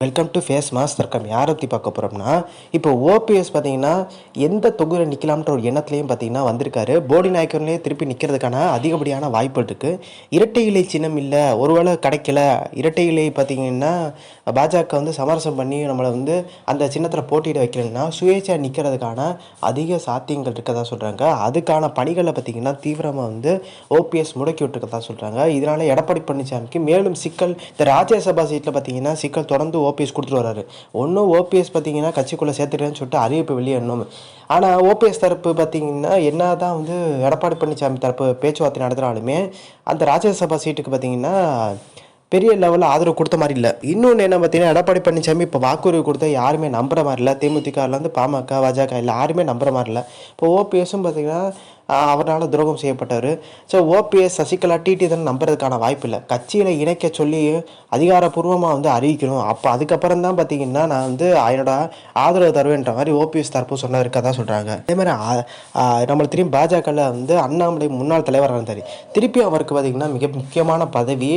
Welcome to face mass com யாரை பற்றி பார்க்க போகிறோம்னா இப்போ ஓபிஎஸ் பார்த்தீங்கன்னா எந்த தொகுதியில் நிற்கலாம்ன்ற ஒரு எண்ணத்துலையும் பார்த்தீங்கன்னா வந்திருக்காரு. போடி நாயக்கர்லேயே திருப்பி நிற்கிறதுக்கான அதிகப்படியான வாய்ப்புகள் இருக்குது இரட்டை இலை சின்னம் இல்லை ஒருவேளை கிடைக்கல. இரட்டை இலை பார்த்தீங்கன்னா பாஜக வந்து சமரசம் பண்ணி நம்மளை வந்து அந்த சின்னத்தில் போட்டியிட வைக்கலன்னா சுயேட்சையாக நிற்கிறதுக்கான அதிக சாத்தியங்கள் இருக்கதா சொல்கிறாங்க அதுக்கான பணிகளை பார்த்தீங்கன்னா தீவிரமாக வந்து ஓபிஎஸ் முடக்கி விட்டுருக்கதா சொல்கிறாங்க இதனால் எடப்பாடி பழனிசாமிக்கு மேலும் சிக்கல் இந்த ராஜ்யசபா சீட்டில் பார்த்தீங்கன்னா சிக்கல் தொடர்ந்து ஓபிஎஸ் கொடுத்துட்டு வராரு. ஒன்றும் ஓபிஎஸ் பார்த்தீங்கன்னா கட்சிக்குள்ளே சேர்த்துக்கிறேன்னு சொல்லிட்டு அறிவிப்பு வெளியிடணும். ஆனால் ஓபிஎஸ் தரப்பு பார்த்தீங்கன்னா என்ன தான் வந்து எடப்பாடி பழனிசாமி தரப்பு பேச்சுவார்த்தை நடத்துனாலுமே அந்த ராஜ்யசபா சீட்டுக்கு பார்த்தீங்கன்னா பெரிய லெவலில் ஆதரவு கொடுத்த மாதிரி இல்லை. இன்னொன்று என்ன பார்த்தீங்கன்னா எடப்பாடி பழனிசாமி இப்போ வாக்குறுதி கொடுத்தா யாருமே நம்புற மாதிரி இல்லை. தேமுதிகலேருந்து பாமக பாஜக இல்லை யாருமே நம்புற மாதிரி இல்லை. இப்போ ஓபிஎஸும் பார்த்தீங்கன்னா அவரால் துரோகம் செய்யப்பட்டார் ஸோ ஓபிஎஸ் சசிகலா டிடி தான் நம்புறதுக்கான வாய்ப்பு இல்லை கட்சியில் இணைக்க சொல்லி அதிகாரப்பூர்வமாக வந்து அறிவிக்கணும். அப்போ அதுக்கப்புறம் தான் பார்த்தீங்கன்னா நான் வந்து என்னோட ஆதரவு தருவேன்ற மாதிரி ஓபிஎஸ் தரப்பு சொன்ன இருக்கதான் சொல்கிறாங்க அதே மாதிரி நம்மளை திரும்பி பாஜகவில் வந்து அண்ணாமலை முன்னாள் தலைவராக இருந்தார். திருப்பி அவருக்கு பார்த்தீங்கன்னா மிக முக்கியமான பதவி.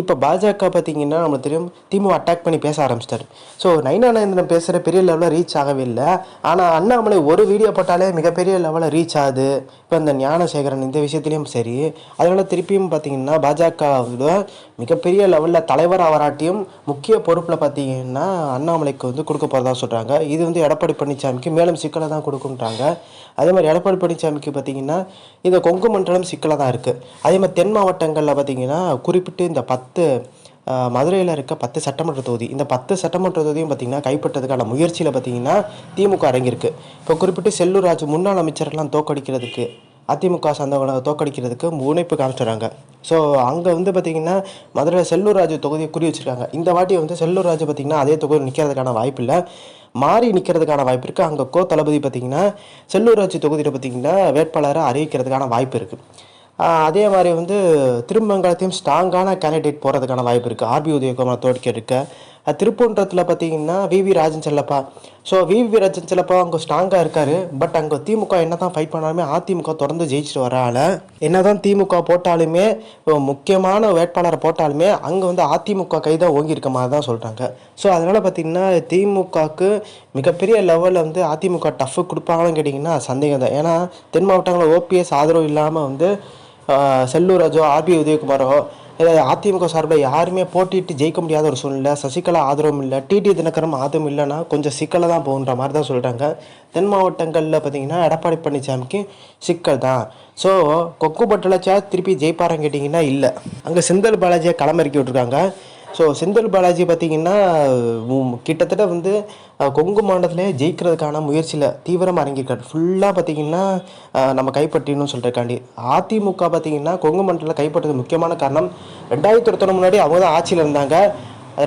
இப்போ பாஜக பார்த்தீங்கன்னா நம்மளை தெரியும் திமுக அட்டாக் பண்ணி பேச ஆரம்பிச்சிட்டாரு. ஸோ நைனா நயந்திரன் பேசுகிற பெரிய லெவலில் ரீச் ஆகவே இல்லை. ஆனால் அண்ணாமலை ஒரு வீடியோ போட்டாலே மிகப்பெரிய லெவலில் ரீச் ஆகுது. இப்போ இந்த ஞானசேகரன் இந்த விஷயத்துலையும் சரி அதனால் திருப்பியும் பார்த்தீங்கன்னா பாஜகவோட மிகப்பெரிய லெவலில் தலைவர் அவராட்டியும் முக்கிய பொறுப்பில் பார்த்தீங்கன்னா அண்ணாமலைக்கு வந்து கொடுக்க போகிறதா சொல்கிறாங்க இது வந்து எடப்பாடி பழனிசாமிக்கு மேலும் சிக்கலை தான் கொடுக்குன்றாங்க அதே மாதிரி எடப்பாடி பழனிசாமிக்கு பார்த்தீங்கன்னா இந்த கொங்கு மண்டலம் சிக்கலாக தான் இருக்குது அதே மாதிரி தென் மாவட்டங்களில் பார்த்தீங்கன்னா குறிப்பிட்டு இந்த பத்து மதுரையில் இருக்க பத்து சட்டமன்ற தொகுதி. இந்த பத்து சட்டமன்ற தொகுதியும் பார்த்தீங்கன்னா கைப்பற்றதுக்கான முயற்சியில் பார்த்தீங்கன்னா திமுக அடங்கியிருக்கு இப்போ குறிப்பிட்டு செல்லூர் ராஜு முன்னாள் அமைச்சரெல்லாம் தோக்கடிக்கிறதுக்கு அதிமுக சார்ந்தவங்களை தோக்கடிக்கிறதுக்கு முனைப்பு காமிச்சிடுறாங்க ஸோ அங்கே வந்து பார்த்திங்கன்னா மதுரை செல்லூர் ராஜு தொகுதியை குறி வச்சிருக்காங்க. இந்த வாட்டி வந்து செல்லூர் ராஜு பார்த்திங்கன்னா அதே தொகுதி நிற்கிறதுக்கான வாய்ப்பு இல்லை. மாறி நிற்கிறதுக்கான வாய்ப்பு இருக்குது அங்கே கோ தளபதி பார்த்திங்கன்னா செல்லூர் ராஜு தொகுதியில் பார்த்திங்கன்னா வேட்பாளரை அறிவிக்கிறதுக்கான வாய்ப்பு இருக்குது அதே மாதிரி வந்து திருமங்கலத்தையும் ஸ்ட்ராங்கான கேண்டிடேட் போகிறதுக்கான வாய்ப்பு இருக்குது ஆர்பி உதயகுமார் தோற்க இருக்க அஹ் திருப்பூன்றத்தில் பார்த்தீங்கன்னா V V Rajan Chellappa. So V V Rajan Chellappa அங்கே ஸ்ட்ராங்காக இருக்கார். பட் அங்கே திமுக என்ன தான் ஃபைட் பண்ணாலுமே அதிமுக தொடர்ந்து ஜெயிச்சுட்டு வரால என்ன தான் திமுக போட்டாலுமே முக்கியமான வேட்பாளரை போட்டாலுமே அங்கே வந்து அதிமுக கை தான் ஓங்கியிருக்க மாதிரி தான் சொல்கிறாங்க ஸோ அதனால் பார்த்தீங்கன்னா திமுகவுக்கு மிகப்பெரிய லெவலில் வந்து அதிமுக டஃப் கொடுப்பாங்கன்னு கேட்டிங்கன்னா சந்தேகம் தான். ஏன்னா தென் மாவட்டங்களில் ஓபிஎஸ் ஆதரவு இல்லாமல் வந்து செல்லூராஜோ செல்லூர் ராஜோ ஆர்பி உதயகுமாரோ அதிமுக சார்பில் யாருமே போட்டிட்டு ஜெயிக்க முடியாத ஒரு சூழ்நிலை சசிகலா ஆதரவும் இல்லை டிடி தினகரன் ஆதரவும் இல்லைன்னா கொஞ்சம் சிக்கலை தான் போகுன்ற மாதிரி தான் சொல்கிறாங்க தென் மாவட்டங்களில் பார்த்தீங்கன்னா எடப்பாடி பழனிசாமிக்கு சிக்கல் தான். ஸோ கொக்கு பட்டலச்சா திருப்பி ஜெயிப்பாரன்னு கேட்டிங்கன்னா இல்லை. அங்கே செந்தல் பாலாஜியை களமிறக்கி விட்ருக்காங்க ஸோ செந்தில் பாலாஜி பார்த்தீங்கன்னா கிட்டத்தட்ட வந்து கொங்கு மாநிலத்திலே ஜெயிக்கிறதுக்கான முயற்சியில் தீவிரமாக இறங்கியிருக்காரு ஃபுல்லாக பார்த்தீங்கன்னா நம்ம கைப்பற்றினு சொல்லிருக்காண்டி. அதிமுக பார்த்தீங்கன்னா கொங்கு மண்டலத்தில் கைப்பற்றது முக்கியமான காரணம் ரெண்டாயிரத்தி ஒருத்தன முன்னாடி அவங்க தான் ஆட்சியில் இருந்தாங்க.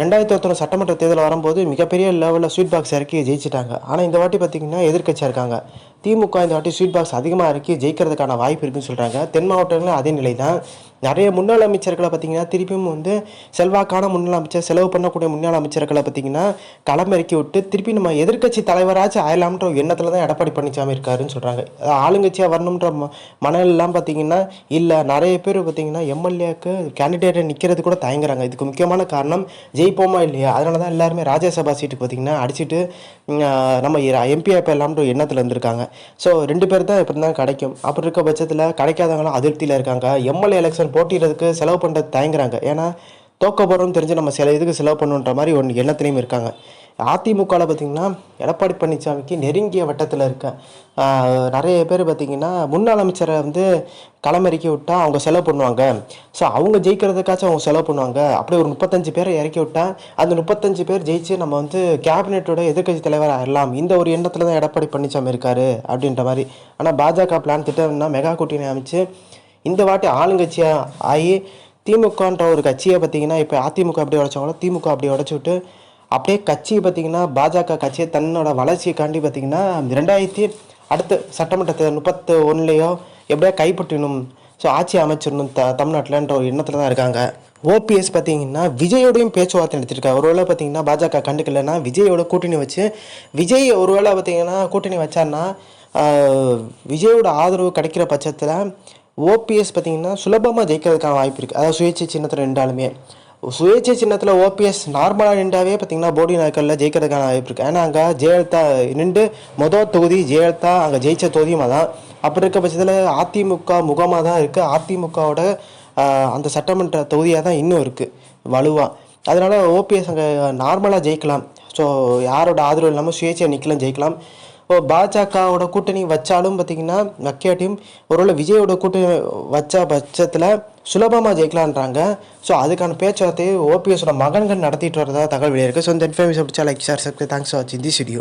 ரெண்டாயிரத்தி ஒருத்தொன்று சட்டமன்ற தேர்தல் வரும்போது மிகப்பெரிய லெவலில் ஸ்வீட் பாக்ஸ் இறக்கி ஜெயிச்சிட்டாங்க. ஆனால் இந்த வாட்டி பார்த்திங்கன்னா எதிர்க்கட்சியாக இருக்காங்க. திமுக இந்த வாட்டி ஸ்வீட் பாக்ஸ் அதிகமாக இறக்கி ஜெயிக்கிறதுக்கான வாய்ப்பு இருக்குன்னு சொல்கிறாங்க தென் மாவட்டங்களில் அதே நிலை தான் நிறைய முன்னாள் அமைச்சர்களை பார்த்தீங்கன்னா திருப்பியும் வந்து செல்வாக்கான முன்னாள் அமைச்சர் செலவு பண்ணக்கூடிய முன்னாள் அமைச்சர்களை பார்த்தீங்கன்னா களமிறக்கி விட்டு திருப்பி நம்ம எதிர்க்கட்சி தலைவராச்சும் ஆயலாம்ன்ற எண்ணத்தில் தான் எடப்பாடி பழனிசாமி இருக்காருன்னு சொல்கிறாங்க ஆளுங்கட்சியாக வரணுன்ற ம மனநிலாம் பார்த்தீங்கன்னா இல்லை நிறைய பேர் பார்த்தீங்கன்னா எம்எல்ஏக்கு கேண்டிடேட்டை நிற்கிறது கூட தயங்குறாங்க. இதுக்கு முக்கியமான காரணம் ஜெயிப்போமா இல்லையா? அதனால தான் எல்லாருமே ராஜ்யசபா சீட்டுக்கு பார்த்தீங்கன்னா அடிச்சுட்டு நம்ம எம்பி ஆப்பலாம்ன்ற ஒரு எண்ணத்தில் இருந்திருக்காங்க. ஸோ ரெண்டு பேர் தான் இப்படி தான் கிடைக்கும். அப்படி இருக்க பட்சத்தில் கிடைக்காதவங்களாம் அதிருப்தியில் இருக்காங்க. எம்எல்ஏ எலெக்ஷன் போட்டிடுறதுக்கு செலவு பண்ணுறது தயங்குறாங்க. ஏன்னா தோக்க போகிறோம்னு தெரிஞ்சு நம்ம சில இதுக்கு செலவு பண்ணுன்ற மாதிரி ஒன்று எண்ணத்துலேயும் இருக்காங்க. அதிமுகவில் பார்த்திங்கன்னா எடப்பாடி பழனிசாமிக்கு நெருங்கிய வட்டத்தில் இருக்க நிறைய பேர் பார்த்திங்கன்னா முன்னாள் அமைச்சரை வந்து களமிறக்கி விட்டால் அவங்க செலவு பண்ணுவாங்க. ஸோ அவங்க ஜெயிக்கிறதுக்காச்சும் அவங்க செலவு பண்ணுவாங்க. அப்படியே ஒரு முப்பத்தஞ்சு பேரை இறக்கி விட்டால் அந்த முப்பத்தஞ்சு பேர் ஜெயிச்சு நம்ம வந்து கேபினெட்டோட எதிர்க்கட்சி தலைவர் ஆகலாம் இந்த ஒரு எண்ணத்தில் தான் எடப்பாடி பழனிசாமி இருக்கார் அப்படின்ற மாதிரி. ஆனால் பாஜக பிளான் திட்டம்னா மெகா கூட்டணி அமைச்சு இந்த வாட்டி ஆளுங்கட்சியாக ஆகி திமுகன்ற ஒரு கட்சியை பார்த்தீங்கன்னா இப்போ அதிமுக அப்படி உடைச்சவங்களோ திமுக அப்படி உடச்சி விட்டு அப்படியே கட்சியை பார்த்தீங்கன்னா பாஜக கட்சியை தன்னோட வளர்ச்சிக்காண்டி பார்த்தீங்கன்னா ரெண்டாயிரத்தி அடுத்த சட்டமன்ற முப்பத்து ஒன்றுலையோ எப்படியா கைப்பற்றணும் ஸோ ஆட்சி அமைச்சிடணும் த தமிழ்நாட்டில்ன்ற ஒரு எண்ணத்தில் தான் இருக்காங்க. ஓபிஎஸ் பார்த்தீங்கன்னா விஜயோடையும் பேச்சுவார்த்தை நடத்திருக்காரு. ஒருவேளை பார்த்தீங்கன்னா பாஜக கண்டுக்கலைன்னா விஜயோட கூட்டணி வச்சு விஜய் ஒருவேளை பார்த்தீங்கன்னா கூட்டணி வச்சார்னா விஜயோட ஆதரவு கிடைக்கிற பட்சத்தில் ஓபிஎஸ் பார்த்தீங்கன்னா சுலபமாக ஜெயிக்கிறதுக்கான வாய்ப்பு இருக்குது அதாவது சுயேட்சை சின்னத்தில் ரெண்டாலுமே. சுயேட்சை சின்னத்தில் ஓபிஎஸ் நார்மலாக நின்றாவே பார்த்தீங்கன்னா போடி நாட்களில் ஜெயிக்கிறதுக்கான வாய்ப்பு இருக்குது ஏன்னா அங்கே ஜெயலலிதா நின்று மொதல் தொகுதி ஜெயலலிதா அங்கே ஜெயிச்ச தொகுதியுமா தான் அப்படி இருக்க பட்சத்தில் அதிமுக முகமாக தான் இருக்குது அதிமுகவோட அந்த சட்டமன்ற தொகுதியாக தான் இன்னும் இருக்குது வலுவாக அதனால் ஓபிஎஸ் அங்கே நார்மலாக ஜெயிக்கலாம். ஸோ யாரோட ஆதரவு இல்லாமல் சுயேட்சை நிற்கலாம் ஜெயிக்கலாம். பாஜகவோட கூட்டணி வச்சாலும் பார்த்தீங்கன்னா வைக்காட்டியும் ஒருவேளை விஜயோட கூட்டணி வச்ச பட்சத்தில் சுலபமாக ஜெயிக்கலான்றாங்க. ஸோ அதுக்கான பேச்சுவார்த்தையை ஓபிஎஸோட மகன்கள் நடத்திட்டு வரதா தகவல் இருக்குது ஸோ இந்த இன்ஃபர்மேஷன் பிடிச்சா like share subscribe thanks for வாட்சிங் தி வீடியோ